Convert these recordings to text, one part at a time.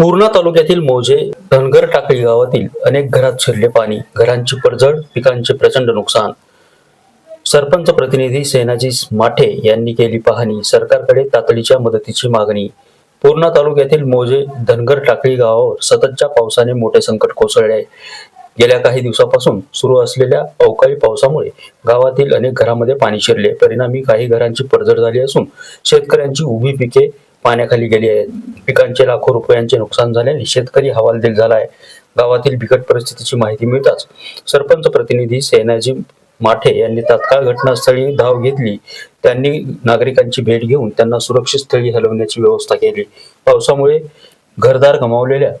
पूर्णा तालुक्यातील मोजे धनगर टाकळी गावातील अनेक घरात शिरले पाणी घरांची पडझड पिकांचे प्रचंड नुकसान. सरपंच प्रतिनिधी सेनाजी माठे यांनी केली पाहणी. सरकारकडे तातडीच्या मदतीची मागणी. पूर्णा तालुक्यातील मोजे धनगर टाकळी गावावर सततच्या पावसाने मोठे संकट कोसळले आहे. गेल्या काही दिवसापासून सुरू असलेल्या अवकाळी पावसामुळे गावातील अनेक घरामध्ये पाणी शिरले. परिणामी काही घरांची पडझड झाली असून शेतकऱ्यांची उभी पिके पाण्याखाली गेली आहेत. पिकांचे लाखो रुपयांचे नुकसान झाल्याने शेतकरी हवालदिल झाला आहे गावातील बिकट परिस्थितीची माहिती मिळताच सरपंच प्रतिनिधी सेनाजी माठे यांनी तात्काळ घटनास्थळी धाव घेतली. त्यांनी नागरिकांची भेट घेऊन त्यांना सुरक्षित स्थळी हलवण्याची व्यवस्था केली. पावसामुळे घरदार गमावलेल्या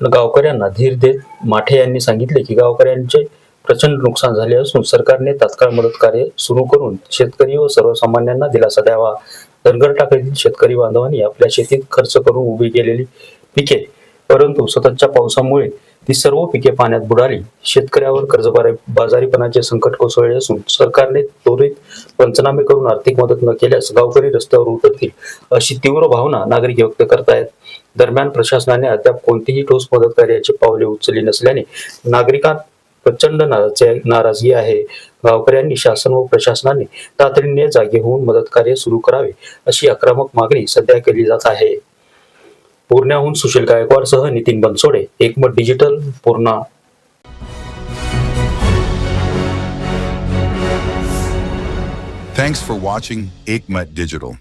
गावकऱ्यांना धीर देत माठे यांनी सांगितले की गावकऱ्यांचे प्रचंड नुकसान झाले असून सरकारने तात्काळ मदत कार्य सुरू करून शेतकरी व सर्वसामान्यांना दिलासा द्यावा. धनगर टाकळीतील शेतकरी बांधवांनी आपल्या शेतीत खर्च करून उभी केलेली पिके. परंतु सततच्या पावसामुळे ती सर्व पिके पाण्यात बुडाली. शेतकऱ्यावर कर्जबारी बाजारीपणाचे संकट कोसळले असून सरकारने त्वरित पंचनामे करून आर्थिक मदत न केल्यास गावकरी रस्त्यावर उतरतील अशी तीव्र भावना नागरिक व्यक्त करतायत. दरम्यान प्रशासनाने अद्याप कोणतीही ठोस मदत कार्याची पावले उचलली नसल्याने नागरिकांत प्रचंड नाराजी नाराजगी आहे. गावकऱ्यांनी शासन व प्रशासनाने तातडीने जागे होऊन मदत कार्य सुरू करावे अशी आक्रमक मागणी सध्या केली जात आहे. पूर्ण्याहून Sushil गायकवाडसह Nitin Bansode Ekmat digital Purna. Thanks for watching Aikmat Digital.